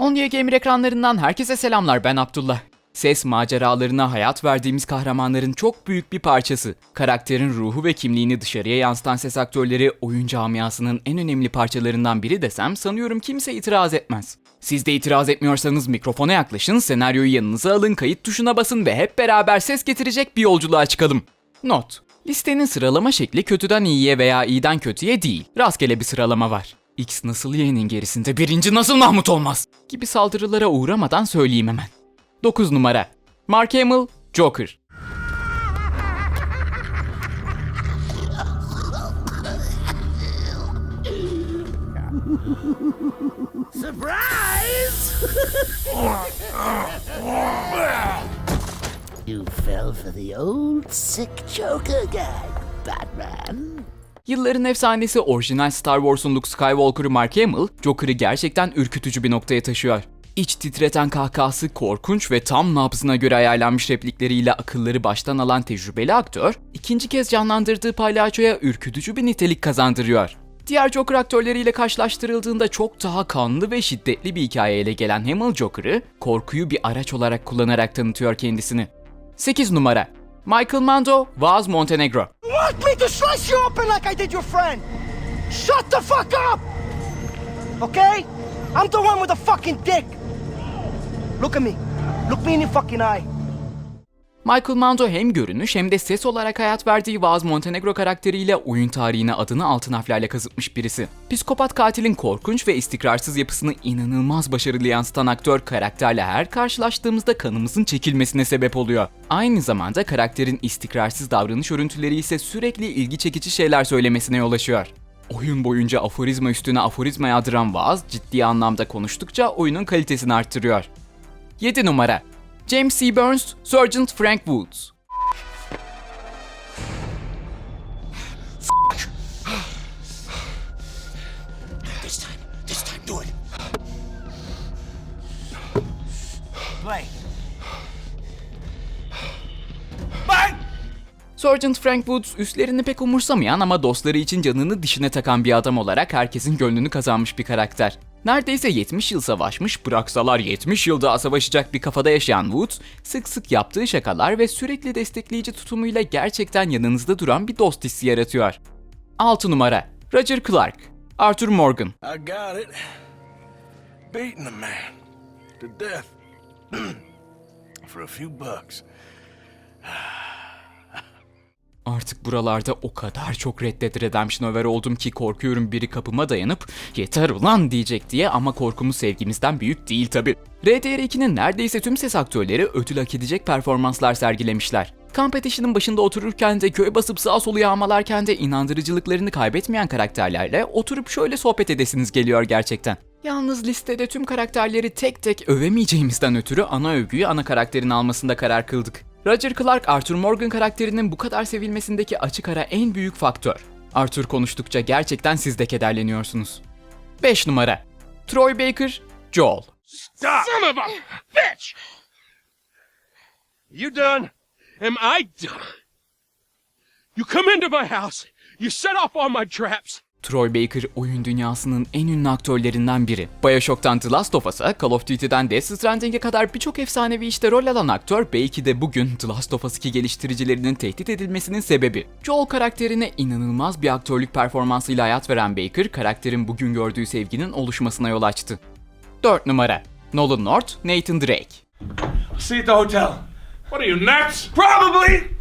Ondiye Gamer ekranlarından herkese selamlar ben Abdullah. Ses maceralarına hayat verdiğimiz kahramanların çok büyük bir parçası. Karakterin ruhu ve kimliğini dışarıya yansıtan ses aktörleri oyun camiasının en önemli parçalarından biri desem sanıyorum kimse itiraz etmez. Siz de itiraz etmiyorsanız mikrofona yaklaşın, senaryoyu yanınıza alın, kayıt tuşuna basın ve hep beraber ses getirecek bir yolculuğa çıkalım. Not. Listenin sıralama şekli kötüden iyiye veya iyiden kötüye değil. Rastgele bir sıralama var. X nasıl Y'nin gerisinde birinci nasıl Mahmut olmaz? Gibi saldırılara uğramadan söyleyeyim hemen. 9 numara. Mark Hamill, Joker. Surprise! you fell for the old sick Joker gag, Batman. Yılların efsanesi orijinal Star Wars'un Luke Skywalker'ı Mark Hamill, Joker'ı gerçekten ürkütücü bir noktaya taşıyor. İç titreten kahkahası korkunç ve tam nabzına göre ayarlanmış replikleriyle akılları baştan alan tecrübeli aktör, ikinci kez canlandırdığı palyaçoya ürkütücü bir nitelik kazandırıyor. Diğer Joker aktörleriyle karşılaştırıldığında çok daha kanlı ve şiddetli bir hikayeyle gelen Hamill Joker'ı korkuyu bir araç olarak kullanarak tanıtıyor kendisini. 8 numara Michael Mando, Vaz Montenegro want me to slice you open like I did your friend. Shut the fuck up! Okay? I'm the one with the fucking dick. Look at me. Look me in the fucking eye. Michael Mando hem görünüş hem de ses olarak hayat verdiği Vaz Montenegro karakteriyle oyun tarihine adını altın harflerle kazıtmış birisi. Psikopat katilin korkunç ve istikrarsız yapısını inanılmaz başarılı yansıtan aktör karakterle her karşılaştığımızda kanımızın çekilmesine sebep oluyor. Aynı zamanda karakterin istikrarsız davranış örüntüleri ise sürekli ilgi çekici şeyler söylemesine yol açıyor. Oyun boyunca aforizma üstüne aforizma yağdıran Vaz ciddi anlamda konuştukça oyunun kalitesini arttırıyor. 7 numara James C. Burns, Sergeant Frank Woods. This time, this time, do it. Play. Sergeant Frank Woods üstlerini pek umursamayan ama dostları için canını dişine takan bir adam olarak herkesin gönlünü kazanmış bir karakter. Neredeyse 70 yıl savaşmış, bıraksalar 70 yıl daha savaşacak bir kafada yaşayan Woods, sık sık yaptığı şakalar ve sürekli destekleyici tutumuyla gerçekten yanınızda duran bir dost hissi yaratıyor. 6 numara Roger Clark, Arthur Morgan. Artık buralarda o kadar çok Red Dead Redemption över oldum ki korkuyorum biri kapıma dayanıp yeter ulan diyecek diye ama korkumuz sevgimizden büyük değil tabi. RDR2'nin neredeyse tüm ses aktörleri ödül hak edecek performanslar sergilemişler. Kamp başında otururken de köy basıp sağa solu yağmalarken de inandırıcılıklarını kaybetmeyen karakterlerle oturup şöyle sohbet edesiniz geliyor gerçekten. Yalnız listede tüm karakterleri tek tek övemeyeceğimizden ötürü ana övgüyü ana karakterin almasında karar kıldık. Roger Clark, Arthur Morgan karakterinin bu kadar sevilmesindeki açık ara en büyük faktör. Arthur konuştukça gerçekten siz de kederleniyorsunuz. 5 numara Troy Baker, Joel. Stop! Son of a bitch! You done? Am I done? You come into my house, you set off all my traps. Troy Baker oyun dünyasının en ünlü aktörlerinden biri. Bioshock'tan The Last of Us'a, Call of Duty'den Death Stranding'e kadar birçok efsanevi işte rol alan aktör belki de bugün The Last of Us 2 geliştiricilerinin tehdit edilmesinin sebebi. Joel karakterine inanılmaz bir aktörlük performansıyla hayat veren Baker, karakterin bugün gördüğü sevginin oluşmasına yol açtı. 4 numara Nolan North, Nathan Drake. See you at the hotel. What are you, nuts? Probably!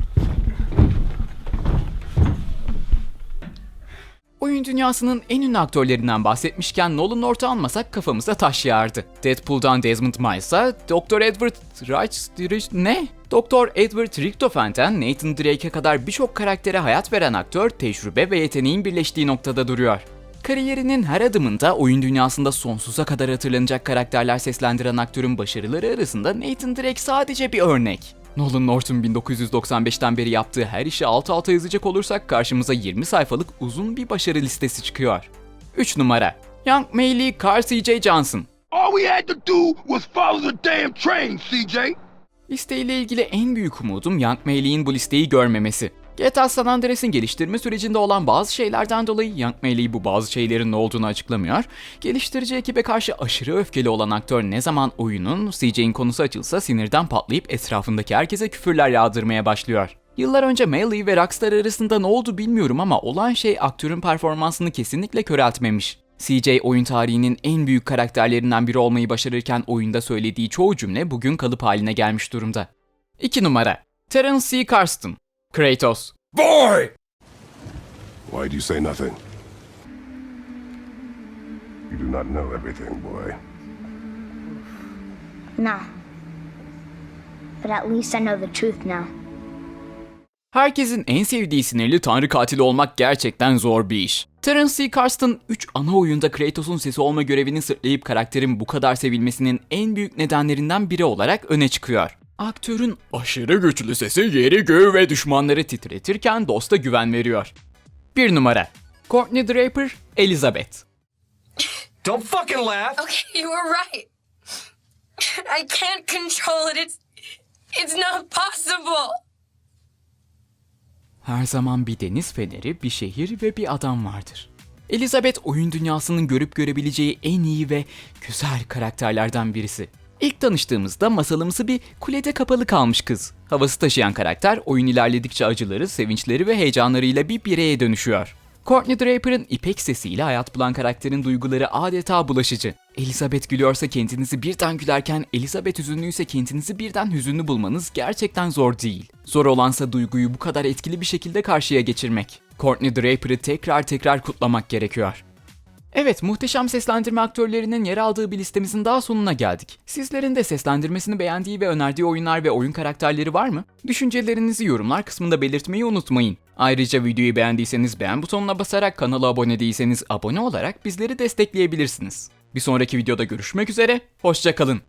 Oyun dünyasının en ünlü aktörlerinden bahsetmişken Nolan North'u almasak kafamıza taş yağardı. Deadpool'dan Desmond Miles'a, Dr. Edward Reich... ne? Dr. Edward Richtofan'ten Nathan Drake'e kadar birçok karaktere hayat veren aktör tecrübe ve yeteneğin birleştiği noktada duruyor. Kariyerinin her adımında oyun dünyasında sonsuza kadar hatırlanacak karakterler seslendiren aktörün başarıları arasında Nathan Drake sadece bir örnek. Nolan North'un 1995'ten beri yaptığı her işi alt alta yazacak olursak karşımıza 20 sayfalık uzun bir başarı listesi çıkıyor. 3 numara Young Meili Carl C.J. Johnson All we had to do was follow the damn train, CJ. Listeyle ilgili en büyük umudum Young Meili'nin bu listeyi görmemesi. GTA San Andreas'in geliştirme sürecinde olan bazı şeylerden dolayı Young Melee bu bazı şeylerin ne olduğunu açıklamıyor. Geliştirici ekibe karşı aşırı öfkeli olan aktör ne zaman oyunun CJ'in konusu açılsa sinirden patlayıp etrafındaki herkese küfürler yağdırmaya başlıyor. Yıllar önce Melee ve Rockstar arasında ne oldu bilmiyorum ama olan şey aktörün performansını kesinlikle köreltmemiş. CJ oyun tarihinin en büyük karakterlerinden biri olmayı başarırken oyunda söylediği çoğu cümle bugün kalıp haline gelmiş durumda. 2 numara Terence C. Carston Kratos Boy! Why do you say nothing? You do not know everything, boy. No. But at least I know the truth now. Herkesin en sevdiği sinirli tanrı katili olmak gerçekten zor bir iş. Terence C. Carston 3 ana oyunda Kratos'un sesi olma görevini sırtlayıp karakterin bu kadar sevilmesinin en büyük nedenlerinden biri olarak öne çıkıyor. Aktörün aşırı güçlü sesi yeri göğü ve düşmanları titretirken dosta güven veriyor. 1 numara Courtney Draper, Elizabeth Don't fucking laugh. Okay, you were right. I can't control it. It's it's not possible. Her zaman bir deniz feneri, bir şehir ve bir adam vardır. Elizabeth oyun dünyasının görüp görebileceği en iyi ve güzel karakterlerden birisi. İlk tanıştığımızda masalımsı bir kulede kapalı kalmış kız. Havası taşıyan karakter oyun ilerledikçe acıları, sevinçleri ve heyecanlarıyla bir bireye dönüşüyor. Courtney Draper'ın ipek sesiyle hayat bulan karakterin duyguları adeta bulaşıcı. Elizabeth gülüyorsa kendinizi birden gülerken Elizabeth hüzünlüyse kendinizi birden hüzünlü bulmanız gerçekten zor değil. Zor olansa duyguyu bu kadar etkili bir şekilde karşıya geçirmek. Courtney Draper'ı tekrar tekrar kutlamak gerekiyor. Evet, muhteşem seslendirme aktörlerinin yer aldığı bir listemizin daha sonuna geldik. Sizlerin de seslendirmesini beğendiği ve önerdiği oyunlar ve oyun karakterleri var mı? Düşüncelerinizi yorumlar kısmında belirtmeyi unutmayın. Ayrıca videoyu beğendiyseniz beğen butonuna basarak kanala abone değilseniz abone olarak bizleri destekleyebilirsiniz. Bir sonraki videoda görüşmek üzere, hoşçakalın.